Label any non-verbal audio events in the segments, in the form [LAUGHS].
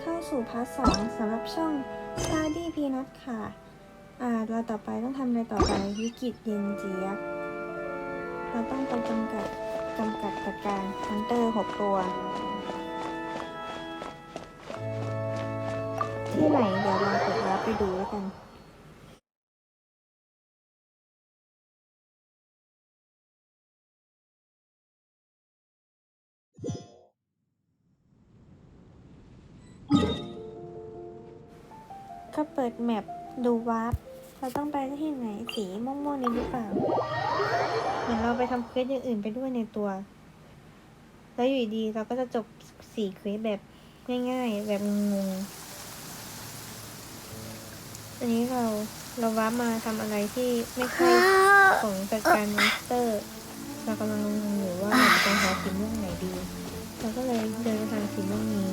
เข้าสู่พาร์ทสองสำหรับช่อง Study Peanut ค่ะ อ่า เราต่อไปต้องทำอะไรต่อไป วิกฤตเย็นเจี๊ยบ เราต้องไปจำกัดจำกัดจัดการฮันเตอร์หกตัว ที่ไหนเดี๋ยวเรากดลับไปดูแล้วกัน ก็เปิดแมปดูวาร์ปเราต้องไปที่ไหนสีม่วงๆนี้หรือเปล่า เหมือนเราไปทำเควสอย่างอื่นไปด้วยในตัว แล้วอยู่ดีเราก็จะจบสีเควสแบบง่ายๆ แบบงงๆอันนี้เราเราวาร์ปมาทำอะไรที่ไม่ใช่ของจัดการมอนสเตอร์ เรากำลังงงอยู่ว่าจะหาสีม่วงไหนดี เราก็เลยเดินไปทางสีม่วงนี้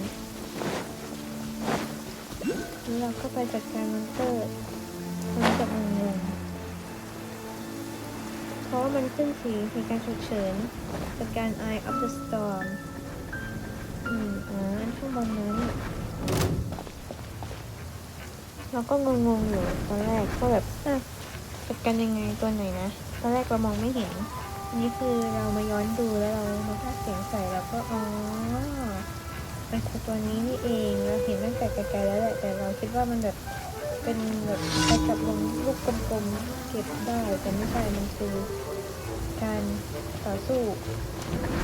แล้วเราก็ไปจัดการมอนเตอร์มันจะงงๆเพราะว่ามันขึ้นสีเหตุการฉุกเฉินจัดการ Eye of the Storm อืมอ๋ออันข้างบนนั้น เราก็งงๆอยู่ตอนแรกก็แบบอะจัดการยังไงตัวไหนนะ ตอนแรกเรามองไม่เห็น อันนี้คือเรามาย้อนดูแล้วเรามาพากเสียงใส่แล้วก็อ๋อ มันคือตัวนี้นี่เองเราเห็นตั้งแต่ไกลๆแล้วแหละแต่เราคิดว่ามันแบบเป็นแบบไปจับลงลูกกลมๆเก็บได้แต่ไม่ใช่มันคือการต่อสู้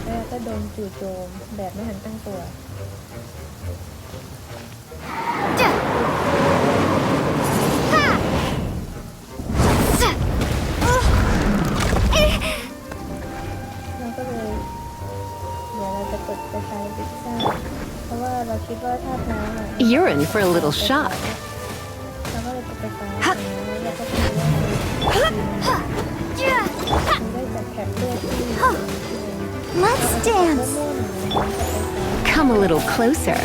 แล้วก็โดนจู่โจมแบบไม่ทันตั้งตัว คปเพื่อที่ Let's dance. ม่วงๆนะ Come a little closer.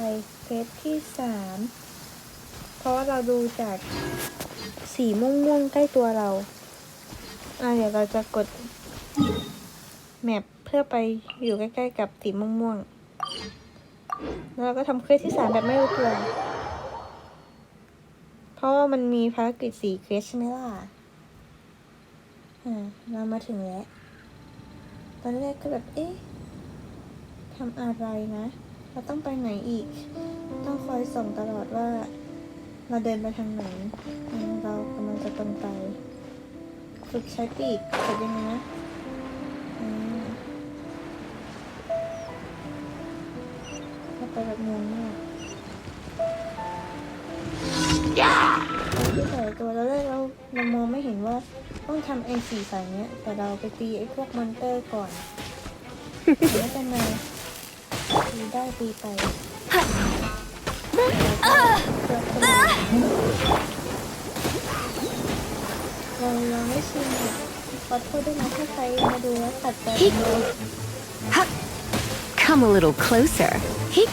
ได้กดหน้านี่แล้วเราก็แบบแล้วก็จบเซตที่สองแบบงงๆด้วยนะไปที่สามเพราะว่าเราดูจากสีม่วงๆใกล้ตัวเรา อะเดี๋ยวเราจะกดแมปเพื่อไปอยู่ใกล้ ๆ กับสีม่วงๆแล้วเราก็ทำเควสที่สามแบบไม่รู้ตัวเพราะว่ามันมีภารกิจสี่เควสใช่ไหมล่ะ อ่า เรามาถึงแล้ว ตอนแรกก็แบบ เอ๊ะทำอะไรนะ เราต้องไปไหนอีก ต้องคอยส่องตลอดว่า เราเดินไปทางไหน เรากำลังจะตรงไป ฝึกใช้ปีกฝึกยังไงนะอืมเราไปแบบงงมากที่ใส่ตัวแล้เราเรามองไม่เห็นว่าต้องทำไอ้สีสายเนี้ย แต่เราไปตีไอ้พวกมอนเตอร์ก่อนเดี๋ยวไม่เป็นไรตี ได้ตีไปแล้วก็เลือกคนเราเราไม่ชินอะขอโทษด้วยนะถ้าใครมาดูแล้วตัดใจดู [LAUGHS] Come a little closer. Heek. [LAUGHS]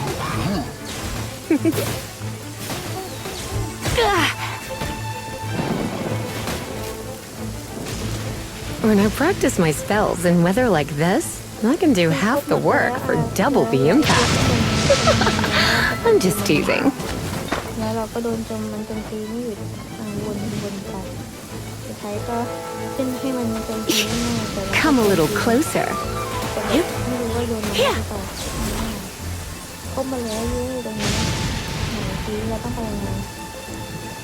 when I practice my spells in weather like this, I can do half the work for double the impact. I'm just teasing. แล้วเราก็โดนจมมันโจมตีไม่หยุดอ่าวนวนไปสุดท้ายก็ขึ้นให้มันโจมตีไม่ง่ายแต่เรา Come a little closer. แต่แบบไม่รู้ว่าโดนมันหรือเปล่าก้มมาแล้วยืนอยู่ตรงนี้ไหนทีเราต้องไปยังไง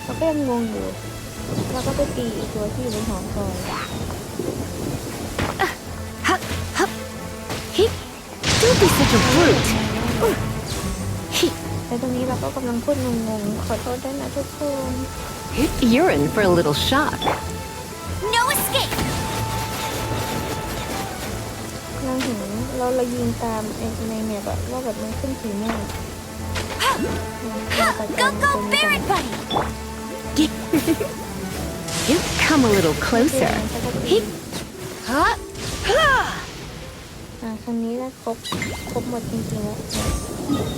เราก็ยังงงอยู่เราก็ไปตีอีกตัวที่อยู่บนหอคอย Hup, hup. Heek. Don't be such a brute. Heek. แต่ตรงนี้เราก็กำลังพูดงงๆขอโทษด้วยนะทุกคน You're in for a little shock. No escape. เราเห็นเราเรายิงตามไอ้ในแมปอะว่าแบบมันขึ้นสีม่วงเราจัด Go การตร go งนี้กัน Barret Buddy. [LAUGHS] Come a little closer. Heek. Huh? เอ่าครั้งนี้นะครบครบหมดจริงๆแล้ว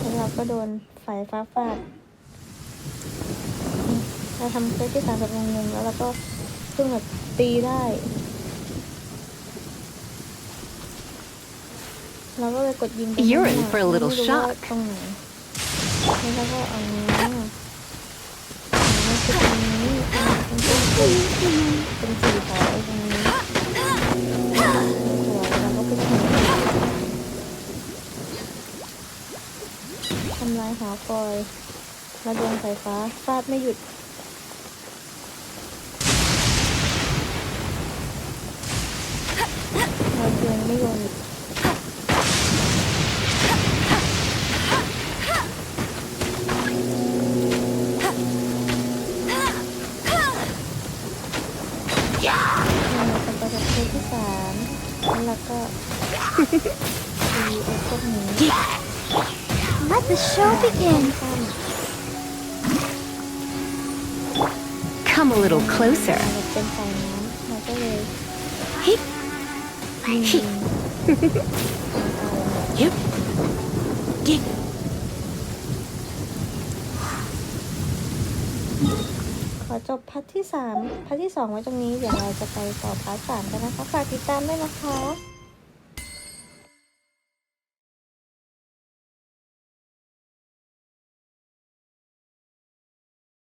แล้วเราก็โดนไฟฟ้าฟาดอืมเราทำเควสที่สามแบบงงๆแล้วเราก็เพิ่งแบบตีได้เราก็เลยกดยิงไป You're in ข้างหน้า for a little ไม่รู้ว่า shock ตรงไหนแล้วเราก็เอานี้อันนี้คือตรงนี้อ่าเป็นต้นสีเป็น คอยมาโดนไฟฟ้าฟาดไม่หยุด เราเดินไม่โดนอีกเราเป็นประเภทที่สามแล้วก็มีไอ้พวกนี้ Let the show begin. ข้าม Come a little closer. เราเป็นสายน้ำเราก็เลย Hip. ยิง Yep. Yep. ขอจบพาร์ทที่สามพาร์ทที่สองไว้ตรงนี้ เดี๋ยวเราจะไปต่อพาร์ทสามกันนะคะ ฝากติดตามด้วยนะคะ